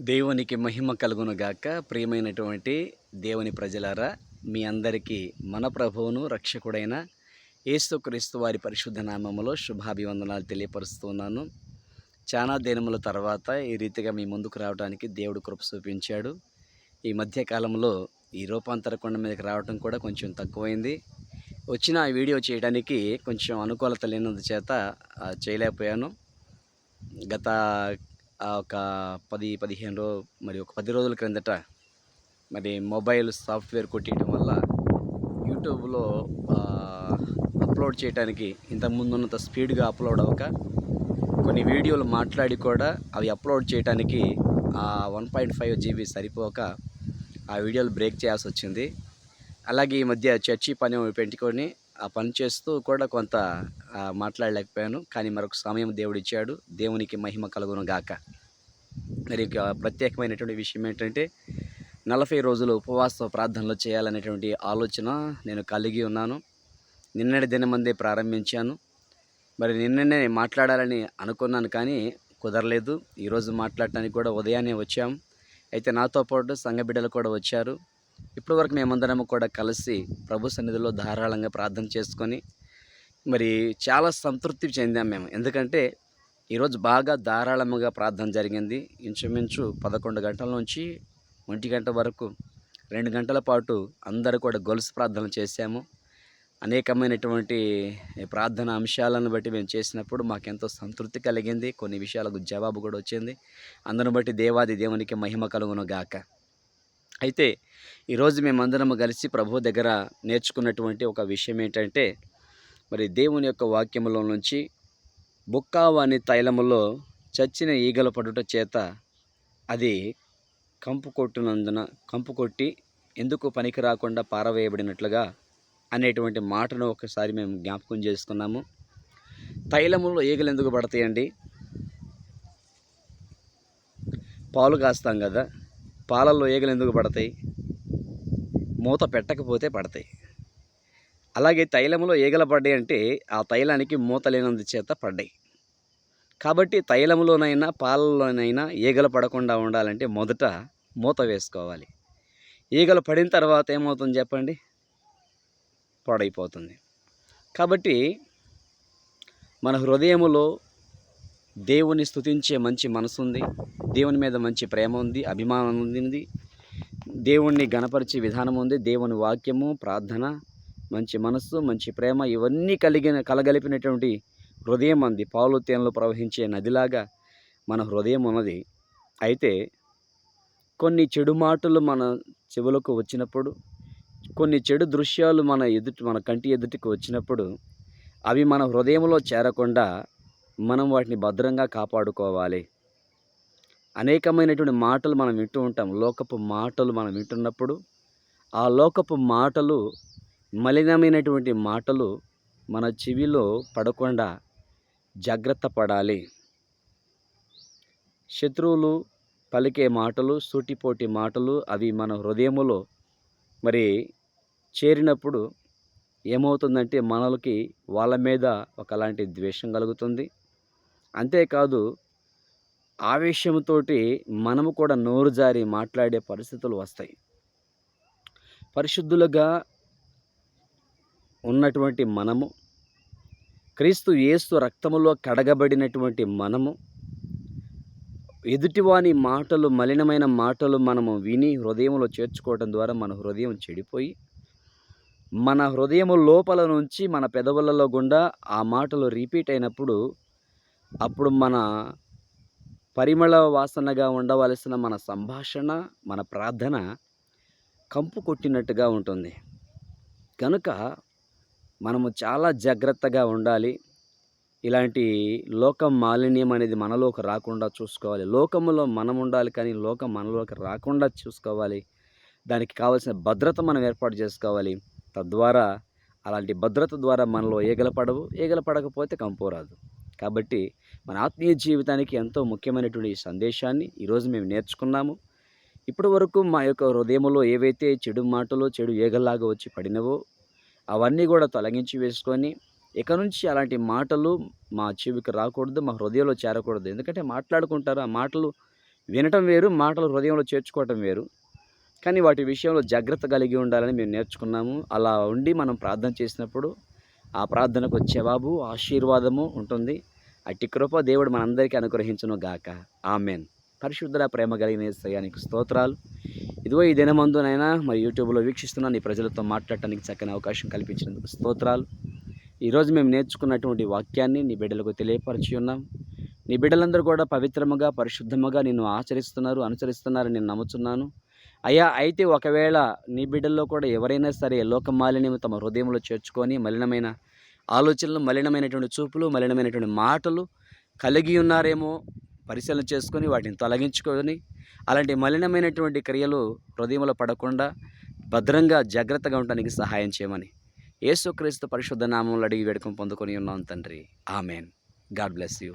దేవునికి మహిమ కలుగును గాక. ప్రియమైనటువంటి దేవుని ప్రజలారా మీ అందరికీ మన ప్రభువును రక్షకుడైన యేసుక్రీస్తు వారి పరిశుద్ధ నామములో శుభాభివందనాలు తెలియపరుస్తున్నాను చాలా దినముల తర్వాత ఈ రీతిగా మీ ముందుకు రావడానికి దేవుడు కృప చూపించాడు. ఈ మధ్యకాలంలో ఈ రూపాంతర కొండ మీదకి రావడం కూడా కొంచెం తక్కువైంది. వచ్చిన ఆ వీడియో చేయడానికి కొంచెం అనుకూలత లేనందు చేత చేయలేకపోయాను. గత ఒక పది పదిహేను రోజు మరి ఒక పది రోజుల క్రిందట మరి మొబైల్ సాఫ్ట్వేర్ కొట్టేయడం వల్ల యూట్యూబ్లో అప్లోడ్ చేయడానికి ఇంతకుముందు స్పీడ్గా అప్లోడ్ అవ్వక కొన్ని వీడియోలు మాట్లాడి కూడా అవి అప్లోడ్ చేయడానికి ఆ వన్ పాయింట్ ఫైవ్ జీబీ సరిపోక ఆ వీడియోలు బ్రేక్ చేయాల్సి వచ్చింది. అలాగే ఈ మధ్య చర్చి పని పెట్టుకొని ఆ పని చేస్తూ కూడా కొంత మాట్లాడలేకపోయాను. కానీ మరొక సమయం దేవుడిచ్చాడు. దేవునికి మహిమ కలుగును గాక. మరి ప్రత్యేకమైనటువంటి విషయం ఏంటంటే నలభై రోజులు ఉపవాస ప్రార్థనలు చేయాలనేటువంటి ఆలోచన నేను కలిగి ఉన్నాను. నిన్నటి దినమందే ప్రారంభించాను. మరి నిన్ననే మాట్లాడాలని అనుకున్నాను కానీ కుదరలేదు. ఈరోజు మాట్లాడటానికి కూడా ఉదయాన్నే వచ్చాం. అయితే నాతో పాటు సంఘ బిడ్డలు కూడా వచ్చారు. ఇప్పటి వరకు మేమందరం కూడా కలిసి ప్రభు సన్నిధిలో ధారాళంగా ప్రార్థన చేసుకొని మరి చాలా సంతృప్తి చెందాం మేము. ఎందుకంటే ఈరోజు బాగా ధారాళముగా ప్రార్థన జరిగింది. ఇంచుమించు పదకొండు గంటల నుంచి ఒంటి గంట వరకు రెండు గంటల పాటు అందరూ కూడా గొలుసు ప్రార్థన చేశాము. అనేకమైనటువంటి ప్రార్థన అంశాలను బట్టి మేము చేసినప్పుడు మాకెంతో సంతృప్తి కలిగింది. కొన్ని విషయాలకు జవాబు కూడా వచ్చింది. అందరం బట్టి దేవాది దేవునికి మహిమ కలుగును గాక. అయితే ఈరోజు మేమందరం కలిసి ప్రభు దగ్గర నేర్చుకున్నటువంటి ఒక విషయం ఏంటంటే మరి దేవుని యొక్క వాక్యములో నుంచి బుక్కావాని తైలములో చచ్చిన ఈగల పడుట చేత అది కంపు కొట్టినందున కంపు కొట్టి ఎందుకు పనికి రాకుండా పారవేయబడినట్లుగా అనేటువంటి మాటను ఒకసారి మేము జ్ఞాపకం చేసుకున్నాము. తైలములో ఈగలు ఎందుకు పడతాయండి? పాలు కాస్తాం కదా. పాలల్లో ఈగలు ఎందుకు పడతాయి? మూత పెట్టకపోతే పడతాయి. అలాగే తైలములో ఈగలు పడ్డాయి అంటే ఆ తైలానికి మూత లేనందు చేత పడ్డాయి. కాబట్టి తైలములోనైనా పాలల్లోనైనా ఈగలు పడకుండా ఉండాలంటే మొదట మూత వేసుకోవాలి. ఈగలు పడిన తర్వాత ఏమవుతుంది చెప్పండి? పాడైపోతుంది. కాబట్టి మన హృదయములో దేవుని స్థుతించే మంచి మనసు ఉంది దేవుని మీద మంచి ప్రేమ ఉంది అభిమానం ఉంది దేవుణ్ణి గణపరిచే విధానం ఉంది దేవుని వాక్యము ప్రార్థన మంచి మనస్సు మంచి ప్రేమ ఇవన్నీ కలిగిన కలగలిపినటువంటి హృదయం అంది పాలు తేనెలు ప్రవహించే నదిలాగా మన హృదయం ఉన్నది. అయితే కొన్ని చెడు మాటలు మన చెవులకు వచ్చినప్పుడు కొన్ని చెడు దృశ్యాలు మన ఎదుటి మన కంటి ఎదుటికి వచ్చినప్పుడు అవి మన హృదయంలో చేరకుండా మనం వాటిని భద్రంగా కాపాడుకోవాలి. అనేకమైనటువంటి మాటలు మనం వింటూ ఉంటాం. లోకపు మాటలు మనం వింటున్నప్పుడు ఆ లోకపు మాటలు మలినమైనటువంటి మాటలు మన చెవిలో పడకుండా జాగ్రత్త పడాలి. శత్రువులు పలికే మాటలు సూటిపోటి మాటలు అవి మన హృదయములో మరి చేరినప్పుడు ఏమవుతుందంటే మనలకి వాళ్ళ మీద ఒకలాంటి ద్వేషం కలుగుతుంది. అంతేకాదు ఆవేశంతో మనము కూడా నోరు జారి మాట్లాడే పరిస్థితులు వస్తాయి. పరిశుద్ధులుగా ఉన్నటువంటి మనము క్రీస్తు యేసు రక్తములో కడగబడినటువంటి మనము ఎదుటివాని మాటలు మలినమైన మాటలు మనము విని హృదయంలో చేర్చుకోవడం ద్వారా మన హృదయం చెడిపోయి మన హృదయము లోపల నుంచి మన పెదవులలో గుండా ఆ మాటలు రిపీట్ అయినప్పుడు అప్పుడు మన పరిమళ వాసనగా ఉండవలసిన మన సంభాషణ మన ప్రార్థన కంపు కొట్టినట్టుగా ఉంటుంది. కనుక మనము చాలా జాగ్రత్తగా ఉండాలి. ఇలాంటి లోకం మాలిన్యం అనేది మనలోకి రాకుండా చూసుకోవాలి. లోకములో మనం ఉండాలి కానీ లోకం మనలోకి రాకుండా చూసుకోవాలి. దానికి కావాల్సిన భద్రత మనం ఏర్పాటు చేసుకోవాలి. తద్వారా అలాంటి భద్రత ద్వారా మనలో ఈగల పడవు ఈగల పడకపోతే కంపు రాదు. కాబట్టి మన ఆత్మీయ జీవితానికి ఎంతో ముఖ్యమైనటువంటి ఈ సందేశాన్ని ఈరోజు మేము నేర్చుకున్నాము. ఇప్పటి వరకు మా యొక్క హృదయంలో ఏవైతే చెడు మాటలు చెడు ఏగల్లాగా వచ్చి పడినవో అవన్నీ కూడా తొలగించి వేసుకొని ఇక నుంచి అలాంటి మాటలు మా చెవికి రాకూడదు మా హృదయంలో చేరకూడదు. ఎందుకంటే మాట్లాడుకుంటారు ఆ మాటలు వినటం వేరు మాటలు హృదయంలో చేర్చుకోవటం వేరు. కానీ వాటి విషయంలో జాగ్రత్త కలిగి ఉండాలని మేము నేర్చుకున్నాము. అలా ఉండి మనం ప్రార్థన చేసినప్పుడు ఆ ప్రార్థనకు జవాబు ఆశీర్వాదము ఉంటుంది. అట్టి కృప దేవుడు మనందరికీ అనుగ్రహించును గాక. ఆమెన్. పరిశుద్ధ ప్రేమ కలిగిన సయానికి స్తోత్రాలు. ఇదిగో ఈ దినమందునైనా మరి యూట్యూబ్లో వీక్షిస్తున్న నీ ప్రజలతో మాట్లాడటానికి చక్కని అవకాశం కల్పించినందుకు స్తోత్రాలు. ఈరోజు మేము నేర్చుకున్నటువంటి వాక్యాన్ని నీ బిడ్డలకు తెలియపరిచి ఉన్నాం. నీ బిడ్డలందరూ కూడా పవిత్రముగా పరిశుద్ధముగా నిన్ను ఆచరిస్తున్నారు అనుసరిస్తున్నారని నేను నమ్ముతున్నాను అయ్యా అయితే ఒకవేళ నీ బిడ్డల్లో కూడా ఎవరైనా సరే లోకమాలిని తమ హృదయంలో చేర్చుకొని మలినమైన ఆలోచనలు మలినమైనటువంటి చూపులు మలినమైనటువంటి మాటలు కలిగి ఉన్నారేమో పరిశీలన చేసుకొని వాటిని తొలగించుకొని అలాంటి మలినమైనటువంటి క్రియలు హృదయంలో పడకుండా భద్రంగా జాగ్రత్తగా ఉండడానికి సహాయం చేయమని యేసుక్రీస్తు పరిశుద్ధ నామంలో అడిగి వేడుకొని పొందుకొని ఉన్నాం తండ్రి. ఆమెన్. God bless you.